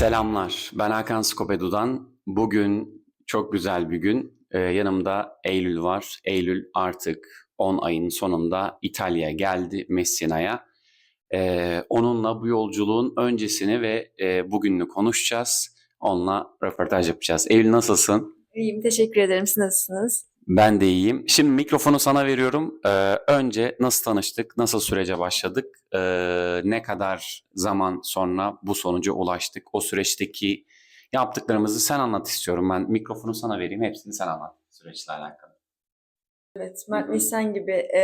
Selamlar. Ben Hakan Skopedu'dan. Bugün çok güzel bir gün. Ee, yanımda Eylül var. Eylül artık 10 ayın sonunda İtalya'ya geldi, Messina'ya. Ee, onunla bu yolculuğun öncesini ve e, bugününü konuşacağız. Onunla röportaj yapacağız. Eylül nasılsın? İyiyim, teşekkür ederim. Siz nasılsınız? Ben de iyiyim. Şimdi mikrofonu sana veriyorum. Ee, önce nasıl tanıştık, nasıl sürece başladık, ee, ne kadar zaman sonra bu sonuca ulaştık, o süreçteki yaptıklarımızı sen anlat istiyorum. Ben mikrofonu sana vereyim, hepsini sen anlat süreçle alakalı. Evet, Mert. Nisan gibi e,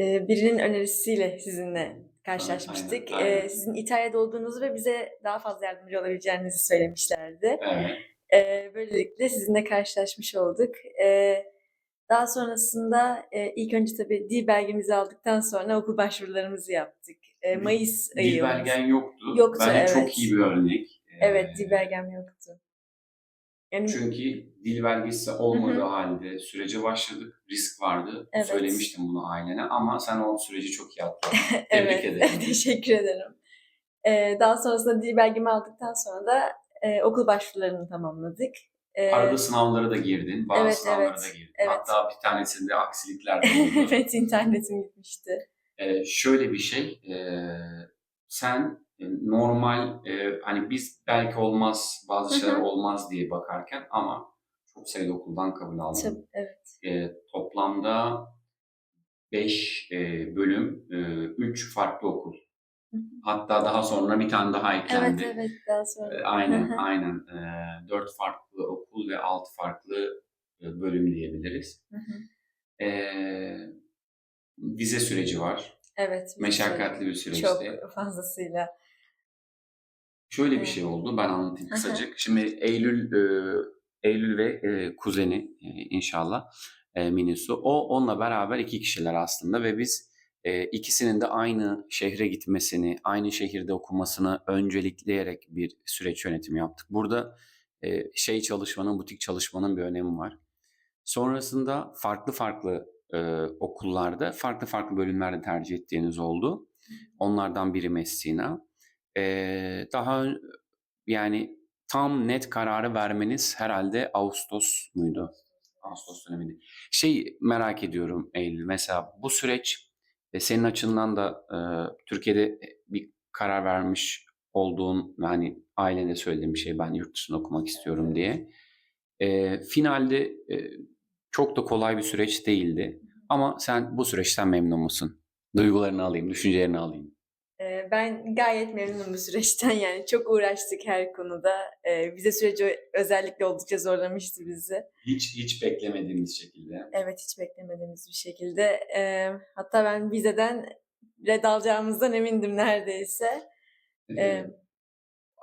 e, birinin önerisiyle sizinle karşılaşmıştık. Aynen, aynen. E, sizin İtalya'da olduğunuzu ve bize daha fazla yardımcı olabileceğinizi söylemişlerdi. Evet. E, böylelikle sizinle karşılaşmış olduk. E, daha sonrasında e, ilk önce tabii dil belgemizi aldıktan sonra okul başvurularımızı yaptık. E, Mayıs ayı. Dil belgen yoktu. Yoktu, Bence evet. çok iyi bir örnek. Ee, Evet, dil belgem yoktu. Yani, Çünkü dil belgesi olmadığı Hı hı. halde sürece başladık. Risk vardı. Evet. Söylemiştim bunu ailene ama sen o süreci çok iyi atlattın. Tebrik evet, ederim. teşekkür ederim. Ee, daha sonrasında dil belgemi aldıktan sonra da e, okul başvurularını tamamladık. Ee, Arada sınavlara da girdin, bazı Evet, sınavlara evet, da girdin. evet. Hatta bir tanesinde aksilikler de oldu. evet, internetim gitmişti. Ee, şöyle bir şey, e, sen e, normal, e, hani biz belki olmaz, bazı şeyler olmaz diye bakarken ama çok sayıda okuldan kabul aldın. Tabii, evet. E, toplamda 5 bölüm, 3 farklı okul. Hatta daha sonra bir tane daha eklendi. Evet, evet, daha sonra. E, Aynen, aynen. E, 4 farklı okul ve 6 farklı e, bölüm diyebiliriz. Ee, vize süreci var. Evet. Meşakkatli bir süre- süreçti. Çok fazlasıyla. Şöyle bir şey oldu. Ben anlatayım kısacık. Şimdi Eylül e, Eylül ve e, kuzeni inşallah Minisu. O onunla beraber iki kişiler aslında ve biz e, ikisinin de aynı şehre gitmesini, aynı şehirde okumasını öncelikleyerek bir süreç yönetimi yaptık. Burada e, şey çalışmanın, butik çalışmanın bir önemi var. Sonrasında farklı farklı e, okullarda farklı farklı bölümlerde tercih ettiğiniz oldu. Onlardan biri Messina. E, daha yani tam net kararı vermeniz herhalde Ağustos muydu? Ağustos dönemiydi. Şey merak ediyorum Eylül. Mesela bu süreç e, senin açından da e, Türkiye'de bir karar vermiş olduğun ve hani ailene söylediğim bir şey ben yurt dışında okumak istiyorum diye. E, finalde e, çok da kolay bir süreç değildi. Ama sen bu süreçten memnun musun? Duygularını alayım, düşüncelerini alayım. Ben gayet memnunum bu süreçten yani çok uğraştık her konuda. Vize süreci özellikle oldukça zorlamıştı bizi. Hiç hiç beklemediğimiz şekilde. Evet hiç beklemediğimiz bir şekilde. Hatta ben vizeden red alacağımızdan emindim neredeyse. Ee,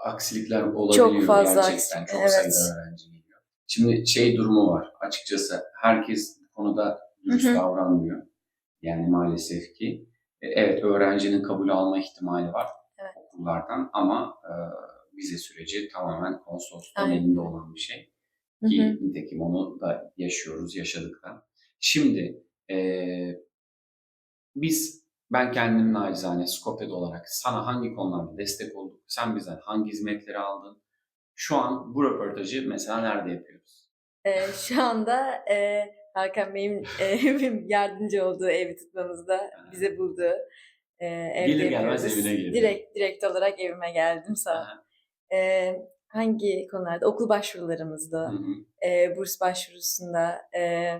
aksilikler olabiliyor çok fazla gerçekten. aksilik, Çok evet. sayıda öğrenci geliyor. Şimdi şey durumu var. Açıkçası herkes bu konuda dürüst davranmıyor. Yani maalesef ki. E, Evet öğrencinin kabul alma ihtimali var Evet. okullardan ama e, vize süreci tamamen konsolosluğun Aynen. elinde olan bir şey. Hı Ki hı. nitekim onu da yaşıyoruz, yaşadık da. Şimdi e, biz, ben kendim nacizane Skopje'de olarak sana hangi konularda destek olduk? Sen bizden hangi hizmetleri aldın? Şu an bu röportajı mesela nerede yapıyoruz? Ee, şu anda e, Hakan Bey'in e, yardımcı olduğu evi tutmamızda bize bulduğu e, evde Gelir gelmez yapıyoruz. evine geliyor. Direkt, direkt olarak evime geldim sağ. Ee, hangi konularda? Okul başvurularımızda, hı. e, burs başvurusunda, e,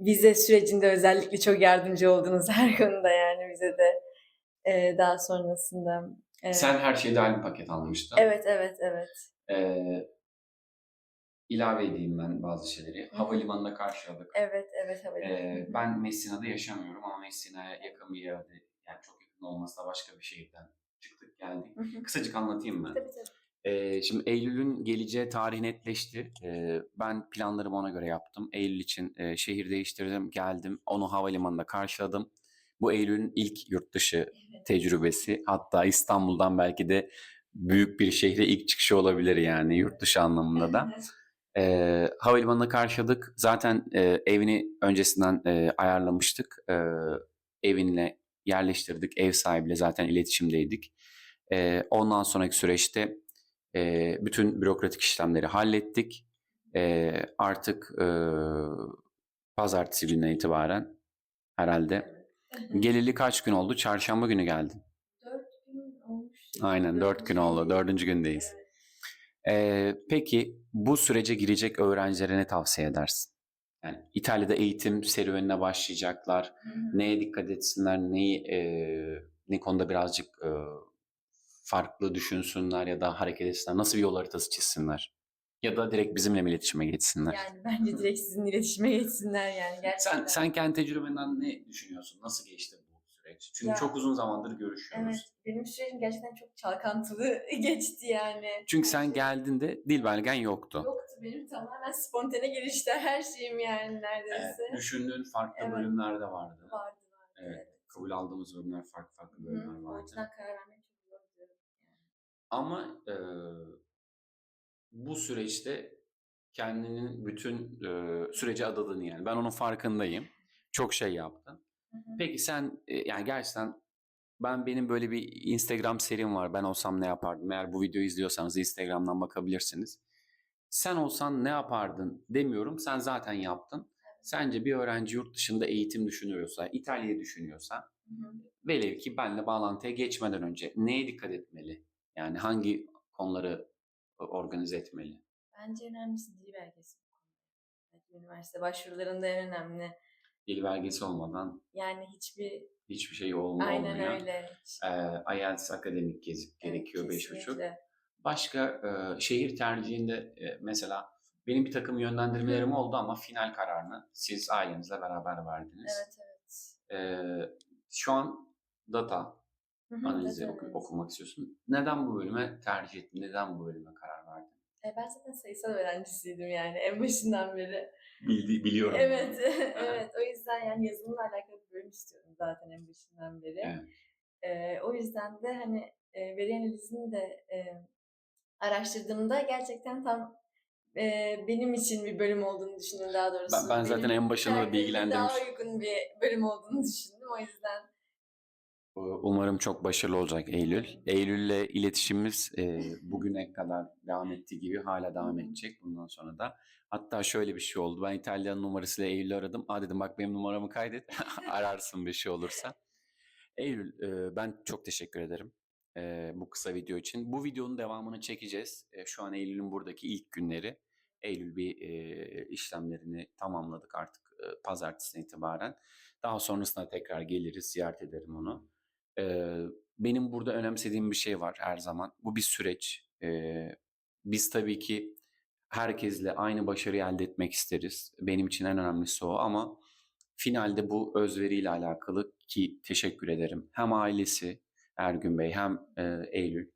vize sürecinde özellikle çok yardımcı oldunuz her konuda yani bize de. E, daha sonrasında. e, Sen her şeyde aynı paket almıştın. Evet, evet, evet. Ee, ilave edeyim ben bazı şeyleri. hı. Havalimanında karşıladık. Evet, evet. evet. Ee, ben Messina'da yaşamıyorum ama Messina'ya yakın bir yerde, yani çok yakın olmasa da başka bir şehirden çıktık geldik. Hı hı. Kısacık anlatayım mı? Tabii tabii. Ee, şimdi Eylül'ün geleceği tarih netleşti. Ee, ben planlarımı ona göre yaptım. Eylül için e, şehir değiştirdim, geldim. Onu havalimanında karşıladım. Bu Eylül'ün ilk yurt dışı tecrübesi. Hatta İstanbul'dan belki de büyük bir şehre ilk çıkışı olabilir yani yurt dışı anlamında da. Ee, havalimanına karşıladık. Zaten e, evini öncesinden e, ayarlamıştık. E, evinle yerleştirdik. Ev sahibiyle zaten iletişimdeydik. E, ondan sonraki süreçte e, bütün bürokratik işlemleri hallettik. E, artık e, pazartesi gününe itibaren herhalde. Geleli kaç gün oldu? Çarşamba günü geldin. Dört gün olmuş. Aynen dört gün oldu. Dördüncü gündeyiz. Ee, peki bu sürece girecek öğrencilere ne tavsiye edersin? Yani İtalya'da eğitim serüvenine başlayacaklar. Neye dikkat etsinler? Neyi e, ne konuda birazcık e, farklı düşünsünler ya da hareket etsinler? Nasıl bir yol haritası çizsinler? Ya da direkt bizimle mi iletişime geçsinler? Yani bence direkt sizin iletişime geçsinler yani gerçekten. Sen sen kendi tecrübenden ne düşünüyorsun? Nasıl geçti süreç? Çünkü Ya- çok uzun zamandır görüşüyoruz. Evet, benim sürecim gerçekten çok çalkantılı geçti yani. Çünkü sen geldiğinde dil belgen yoktu. Yoktu benim tamamen spontane gelişti her şeyim yani Evet, neredeyse. düşündüğün farklı Evet. bölümler de vardı. Vardı vardı. Evet. Kabul aldığımız bölümler farklı farklı Hı, bölümler O vardı. yüzden karar vermek çok zordu. Yani. Ama e, bu süreçte kendinin bütün e, sürece adadın yani. Ben onun farkındayım. Çok şey yaptın. Hı hı. Peki sen e, yani gerçekten ben benim böyle bir Instagram serim var. Ben olsam ne yapardım? Eğer bu videoyu izliyorsanız Instagram'dan bakabilirsiniz. Sen olsan ne yapardın demiyorum. Sen zaten yaptın. Sence bir öğrenci yurt dışında eğitim düşünüyorsa, İtalya'yı düşünüyorsa Hı hı. velev ki benle bağlantıya geçmeden önce neye dikkat etmeli? Yani hangi konuları e, organize etmeli? Bence önemlisi dil belgesi. üniversite başvurularında en önemli. Dil belgesi olmadan Yani hiçbir hiçbir şey olma aynen olmuyor. öyle. Ee, IELTS akademik gezip Evet, gerekiyor beş buçuk. Başka e, şehir tercihinde e, mesela benim bir takım yönlendirmelerim oldu ama final kararını siz ailenizle beraber verdiniz. Evet evet. Ee, şu an data Hı hı, analizi oku- okumak istiyorsun. Neden bu bölüme tercih ettin? Neden bu bölüme karar verdin? E, ben zaten sayısal öğrencisiydim yani en başından beri. Bildi, biliyorum. Evet, evet. O yüzden yani yazılımla alakalı bir bölüm istiyorum zaten en başından beri. Evet. Ee, o yüzden de hani e, veri analizini de e, araştırdığımda gerçekten tam e, benim için bir bölüm olduğunu düşündüm daha doğrusu. Ben, ben zaten Benim en başında da bilgilendirmiş. Daha uygun bir bölüm olduğunu düşündüm. O yüzden Umarım çok başarılı olacak Eylül. Eylül'le iletişimimiz e, bugüne kadar devam ettiği gibi hala devam edecek bundan sonra da. Hatta şöyle bir şey oldu. Ben İtalyan numarasıyla Eylül'ü aradım. Aa dedim bak benim numaramı kaydet. Ararsın bir şey olursa. Eylül e, ben çok teşekkür ederim e, bu kısa video için. Bu videonun devamını çekeceğiz. E, şu an Eylül'ün buradaki ilk günleri. Eylül bir e, işlemlerini tamamladık artık e, pazartesine itibaren. Daha sonrasında tekrar geliriz, ziyaret ederim onu. Ee, benim burada önemsediğim bir şey var her zaman. Bu bir süreç. Ee, biz tabii ki herkesle aynı başarıyı elde etmek isteriz. Benim için en önemlisi o ama finalde bu özveriyle alakalı ki teşekkür ederim. Hem ailesi Ergün Bey hem e, Eylül.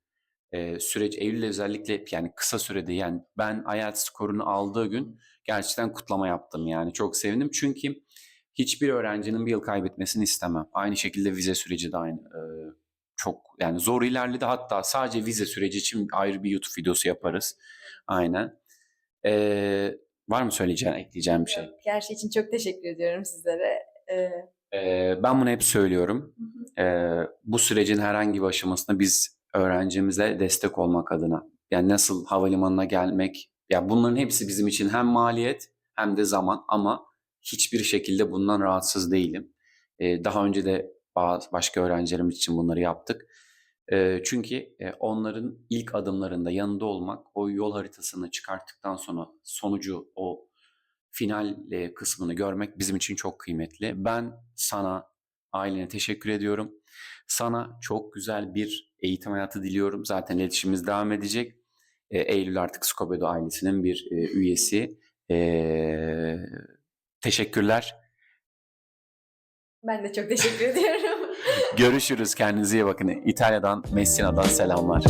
E, süreç Eylül'le özellikle yani kısa sürede yani ben IELTS skorunu aldığı gün gerçekten kutlama yaptım yani çok sevindim. Çünkü hiçbir öğrencinin bir yıl kaybetmesini istemem. Aynı şekilde vize süreci de aynı. Ee, çok yani zor ilerledi hatta sadece vize süreci için ayrı bir YouTube videosu yaparız. Aynen. Ee, var mı söyleyeceğin, ekleyeceğin bir şey? her şey için çok teşekkür ediyorum sizlere. Ee, Ee, ben bunu hep söylüyorum. hı hı. Ee, bu sürecin herhangi bir aşamasında biz öğrencimize destek olmak adına. Yani nasıl havalimanına gelmek. Ya bunların hepsi bizim için hem maliyet hem de zaman ama hiçbir şekilde bundan rahatsız değilim. Daha önce de bazı başka öğrencilerimiz için bunları yaptık. Çünkü e, onların ilk adımlarında yanında olmak, o yol haritasını çıkarttıktan sonra sonucu, o final e, kısmını görmek bizim için çok kıymetli. Ben sana, ailene teşekkür ediyorum. Sana çok güzel bir eğitim hayatı diliyorum. Zaten iletişimimiz devam edecek. E, Eylül artık Skobedo ailesinin bir üyesi. E, teşekkürler. Ben de çok teşekkür ediyorum. Görüşürüz. Kendinize iyi bakın. İtalya'dan, Messina'dan selamlar.